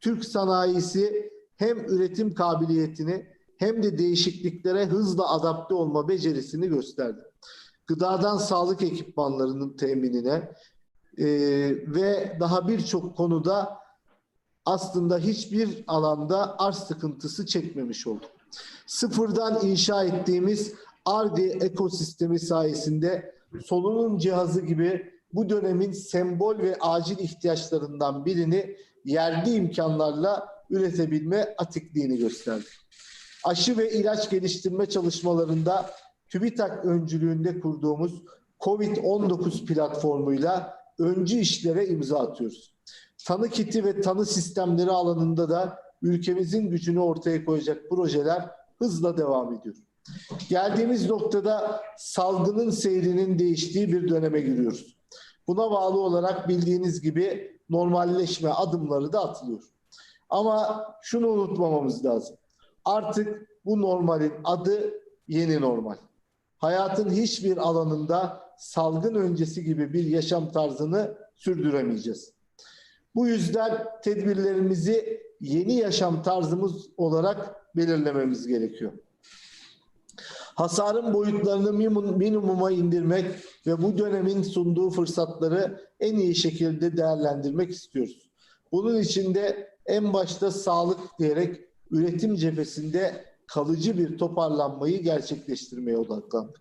Türk sanayisi hem üretim kabiliyetini hem de değişikliklere hızla adapte olma becerisini gösterdi. Gıdadan sağlık ekipmanlarının teminine e, ve daha birçok konuda aslında hiçbir alanda arz sıkıntısı çekmemiş olduk. Sıfırdan inşa ettiğimiz ARGE ekosistemi sayesinde solunum cihazı gibi bu dönemin sembol ve acil ihtiyaçlarından birini yerli imkanlarla üretebilme atikliğini gösterdi. Aşı ve ilaç geliştirme çalışmalarında TÜBİTAK öncülüğünde kurduğumuz COVID-19 platformuyla öncü işlere imza atıyoruz. Tanı kiti ve tanı sistemleri alanında da ülkemizin gücünü ortaya koyacak projeler hızla devam ediyor. Geldiğimiz noktada salgının seyrinin değiştiği bir döneme giriyoruz. Buna bağlı olarak bildiğiniz gibi normalleşme adımları da atılıyor. Ama şunu unutmamamız lazım. Artık bu normalin adı yeni normal. Hayatın hiçbir alanında salgın öncesi gibi bir yaşam tarzını sürdüremeyeceğiz. Bu yüzden tedbirlerimizi yeni yaşam tarzımız olarak belirlememiz gerekiyor. Hasarın boyutlarını minimuma indirmek ve bu dönemin sunduğu fırsatları en iyi şekilde değerlendirmek istiyoruz. Bunun için de en başta sağlık diyerek üretim cephesinde kalıcı bir toparlanmayı gerçekleştirmeye odaklandık.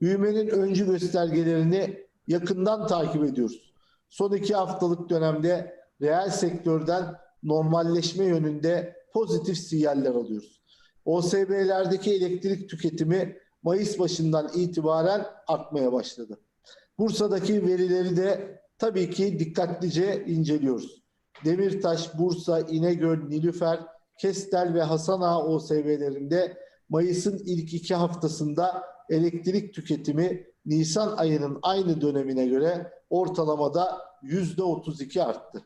Büyümenin öncü göstergelerini yakından takip ediyoruz. Son iki haftalık dönemde reel sektörden normalleşme yönünde pozitif sinyaller alıyoruz. OSB'lerdeki elektrik tüketimi Mayıs başından itibaren artmaya başladı. Bursa'daki verileri de tabii ki dikkatlice inceliyoruz. Demirtaş, Bursa, İnegöl, Nilüfer, Kestel ve Hasanağa OSB'lerinde Mayıs'ın ilk iki haftasında elektrik tüketimi Nisan ayının aynı dönemine göre ortalamada yüzde 32 arttı.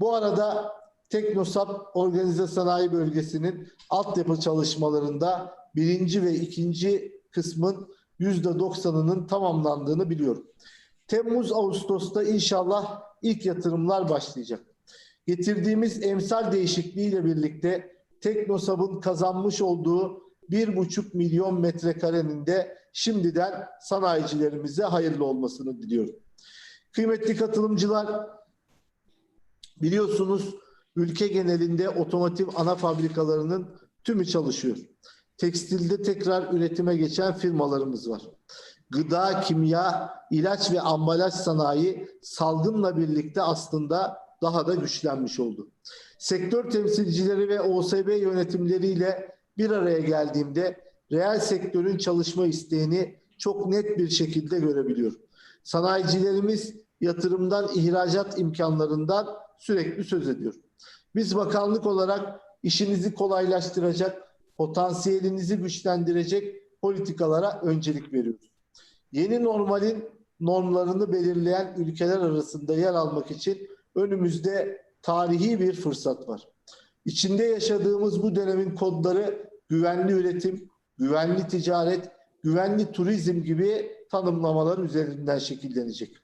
Bu arada Teknosap Organize Sanayi Bölgesi'nin altyapı çalışmalarında birinci ve ikinci kısmın yüzde doksanının tamamlandığını biliyorum. Temmuz-Ağustos'ta inşallah ilk yatırımlar başlayacak. Getirdiğimiz emsal değişikliğiyle birlikte Teknosap'ın kazanmış olduğu bir buçuk milyon metrekarenin de şimdiden sanayicilerimize hayırlı olmasını diliyorum. Kıymetli katılımcılar, biliyorsunuz ülke genelinde otomotiv ana fabrikalarının tümü çalışıyor. Tekstilde tekrar üretime geçen firmalarımız var. Gıda, kimya, ilaç ve ambalaj sanayi salgınla birlikte aslında daha da güçlenmiş oldu. Sektör temsilcileri ve OSB yönetimleriyle bir araya geldiğimde reel sektörün çalışma isteğini çok net bir şekilde görebiliyorum. Sanayicilerimiz yatırımdan, ihracat imkanlarından sürekli söz ediyor. Biz bakanlık olarak işinizi kolaylaştıracak, potansiyelinizi güçlendirecek politikalara öncelik veriyoruz. Yeni normalin normlarını belirleyen ülkeler arasında yer almak için önümüzde tarihi bir fırsat var. İçinde yaşadığımız bu dönemin kodları güvenli üretim, güvenli ticaret, güvenli turizm gibi tanımlamalar üzerinden şekillenecek.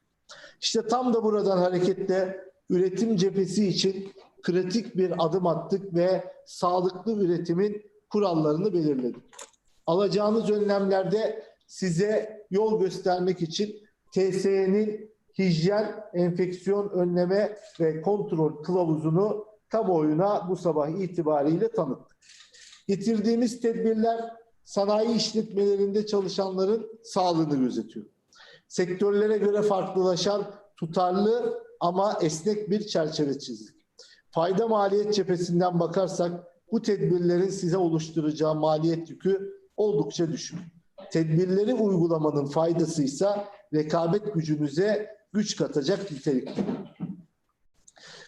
İşte tam da buradan hareketle üretim cephesi için kritik bir adım attık ve sağlıklı üretimin kurallarını belirledik. Alacağınız önlemlerde size yol göstermek için TSE'nin hijyen, enfeksiyon önleme ve kontrol kılavuzunu kamuoyuna bu sabah itibariyle tanıttık. Getirdiğimiz tedbirler sanayi işletmelerinde çalışanların sağlığını gözetiyor. Sektörlere göre farklılaşan tutarlı ama esnek bir çerçeve çizdik. Fayda maliyet cephesinden bakarsak bu tedbirlerin size oluşturacağı maliyet yükü oldukça düşük. Tedbirleri uygulamanın faydası ise rekabet gücünüze güç katacak nitelikte.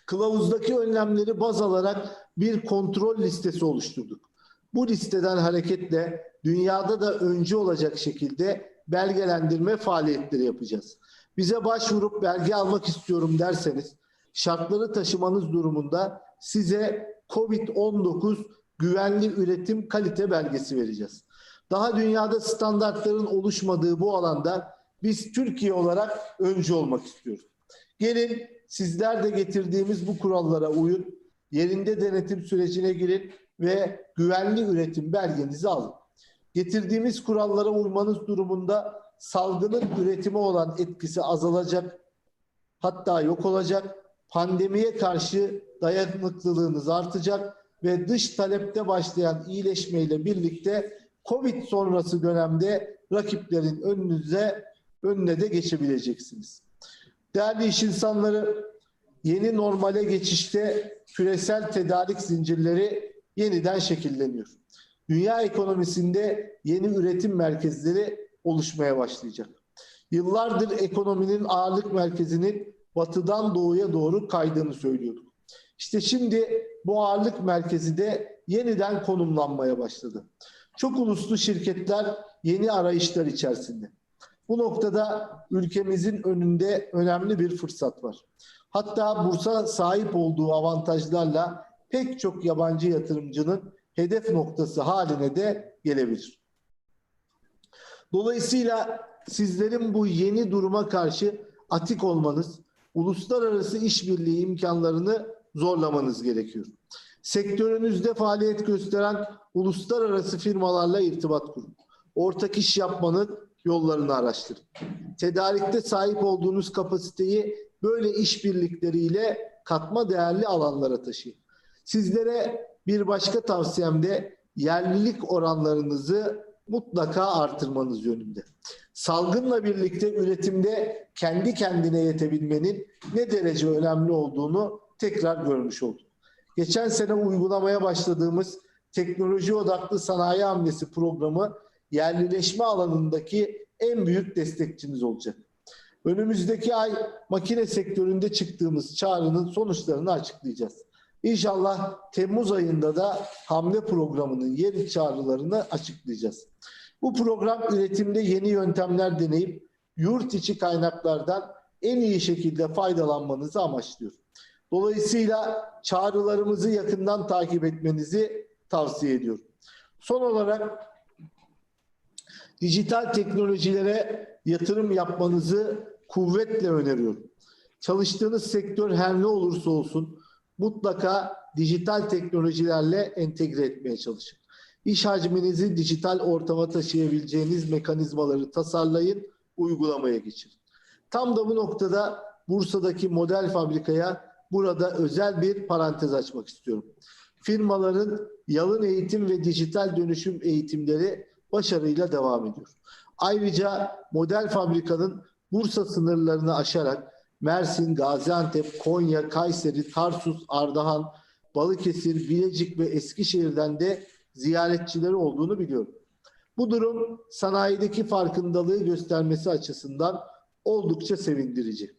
Kılavuzdaki önlemleri baz alarak bir kontrol listesi oluşturduk. Bu listeden hareketle dünyada da öncü olacak şekilde belgelendirme faaliyetleri yapacağız. Bize başvurup belge almak istiyorum derseniz şartları taşımanız durumunda size COVID-19 güvenli üretim kalite belgesi vereceğiz. Daha dünyada standartların oluşmadığı bu alanda biz Türkiye olarak öncü olmak istiyoruz. Gelin sizler de getirdiğimiz bu kurallara uyun. yerinde denetim sürecine girin ve güvenli üretim belgenizi alın. Getirdiğimiz kurallara uymanız durumunda salgının üretime olan etkisi azalacak, hatta yok olacak. Pandemiye karşı dayanıklılığınız artacak ve dış talepte başlayan iyileşmeyle birlikte Covid sonrası dönemde rakiplerin önünüze önüne de geçebileceksiniz. Değerli iş insanları, yeni normale geçişte küresel tedarik zincirleri yeniden şekilleniyor. Dünya ekonomisinde yeni üretim merkezleri oluşmaya başlayacak. Yıllardır ekonominin ağırlık merkezinin batıdan doğuya doğru kaydığını söylüyorduk. İşte şimdi bu ağırlık merkezi de yeniden konumlanmaya başladı. Çok uluslu şirketler yeni arayışlar içerisinde. Bu noktada ülkemizin önünde önemli bir fırsat var. Hatta bursa sahip olduğu avantajlarla pek çok yabancı yatırımcının hedef noktası haline de gelebilir. Dolayısıyla sizlerin bu yeni duruma karşı atik olmanız, uluslararası işbirliği imkanlarını zorlamanız gerekiyor. Sektörünüzde faaliyet gösteren uluslararası firmalarla irtibat kurun. Ortak iş yapmanın yollarını araştırın. Tedarikte sahip olduğunuz kapasiteyi böyle işbirlikleriyle katma değerli alanlara taşıyın. Sizlere bir başka tavsiyem de yerlilik oranlarınızı mutlaka artırmanız yönünde. Salgınla birlikte üretimde kendi kendine yetebilmenin ne derece önemli olduğunu tekrar görmüş olduk. Geçen sene uygulamaya başladığımız teknoloji odaklı sanayi hamlesi programı yerlileşme alanındaki en büyük destekçiniz olacak. Önümüzdeki ay makine sektöründe çıktığımız çağrının sonuçlarını açıklayacağız. İnşallah Temmuz ayında da hamle programının yeni çağrılarını açıklayacağız. Bu program üretimde yeni yöntemler deneyip yurt içi kaynaklardan en iyi şekilde faydalanmanızı amaçlıyor. Dolayısıyla çağrılarımızı yakından takip etmenizi tavsiye ediyorum. Son olarak dijital teknolojilere yatırım yapmanızı kuvvetle öneriyorum. Çalıştığınız sektör her ne olursa olsun mutlaka dijital teknolojilerle entegre etmeye çalışın. İş hacminizi dijital ortama taşıyabileceğiniz mekanizmaları tasarlayın, uygulamaya geçirin. Tam da bu noktada Bursa'daki model fabrikaya burada özel bir parantez açmak istiyorum. Firmaların yalın eğitim ve dijital dönüşüm eğitimleri başarıyla devam ediyor. Ayrıca model fabrikanın Bursa sınırlarını aşarak Mersin, Gaziantep, Konya, Kayseri, Tarsus, Ardahan, Balıkesir, Bilecik ve Eskişehir'den de ziyaretçileri olduğunu biliyorum. Bu durum sanayideki farkındalığı göstermesi açısından oldukça sevindirici.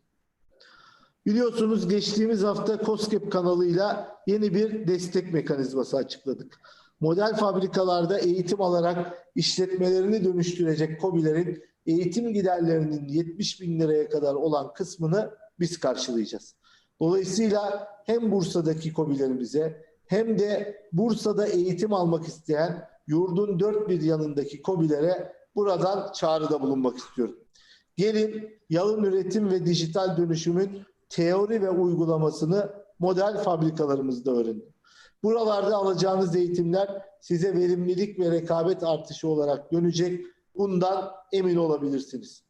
Biliyorsunuz geçtiğimiz hafta COSGAP kanalıyla yeni bir destek mekanizması açıkladık. Model fabrikalarda eğitim alarak işletmelerini dönüştürecek KOBİ'lerin eğitim giderlerinin 70 bin liraya kadar olan kısmını biz karşılayacağız. Dolayısıyla hem Bursa'daki KOBİ'lerimize hem de Bursa'da eğitim almak isteyen yurdun dört bir yanındaki KOBİ'lere buradan çağrıda bulunmak istiyorum. Gelin yalın üretim ve dijital dönüşümün teori ve uygulamasını model fabrikalarımızda öğrenin. Buralarda alacağınız eğitimler size verimlilik ve rekabet artışı olarak dönecek. Bundan emin olabilirsiniz.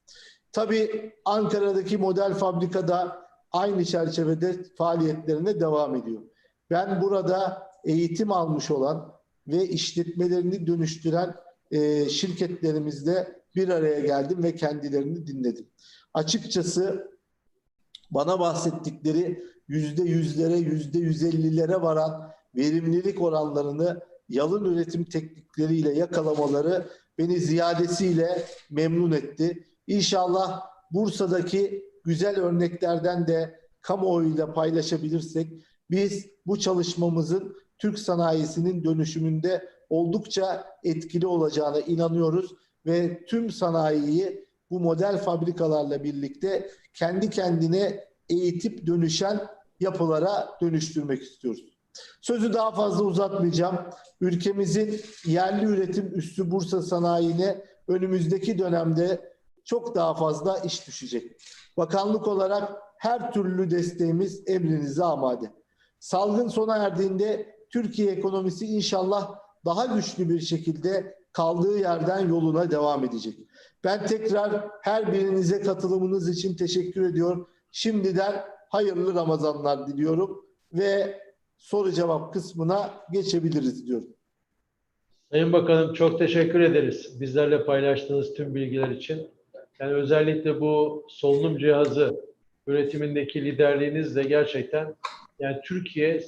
Tabii Ankara'daki model fabrikada aynı çerçevede faaliyetlerine devam ediyor. Ben burada eğitim almış olan ve işletmelerini dönüştüren e, şirketlerimizle bir araya geldim ve kendilerini dinledim. Açıkçası bana bahsettikleri yüzde yüzlere, yüzde yüz ellilere varan verimlilik oranlarını yalın üretim teknikleriyle yakalamaları beni ziyadesiyle memnun etti. İnşallah Bursa'daki güzel örneklerden de kamuoyuyla paylaşabilirsek biz bu çalışmamızın Türk sanayisinin dönüşümünde oldukça etkili olacağına inanıyoruz ve tüm sanayiyi bu model fabrikalarla birlikte kendi kendine eğitip dönüşen yapılara dönüştürmek istiyoruz. Sözü daha fazla uzatmayacağım. Ülkemizin yerli üretim üstü Bursa sanayine önümüzdeki dönemde çok daha fazla iş düşecek. Bakanlık olarak her türlü desteğimiz emrinize amade. Salgın sona erdiğinde Türkiye ekonomisi inşallah daha güçlü bir şekilde kaldığı yerden yoluna devam edecek. Ben tekrar her birinize katılımınız için teşekkür ediyor. Şimdiden hayırlı Ramazanlar diliyorum ve soru cevap kısmına geçebiliriz diyorum. Sayın Bakanım çok teşekkür ederiz bizlerle paylaştığınız tüm bilgiler için. Yani özellikle bu solunum cihazı üretimindeki liderliğiniz de gerçekten yani Türkiye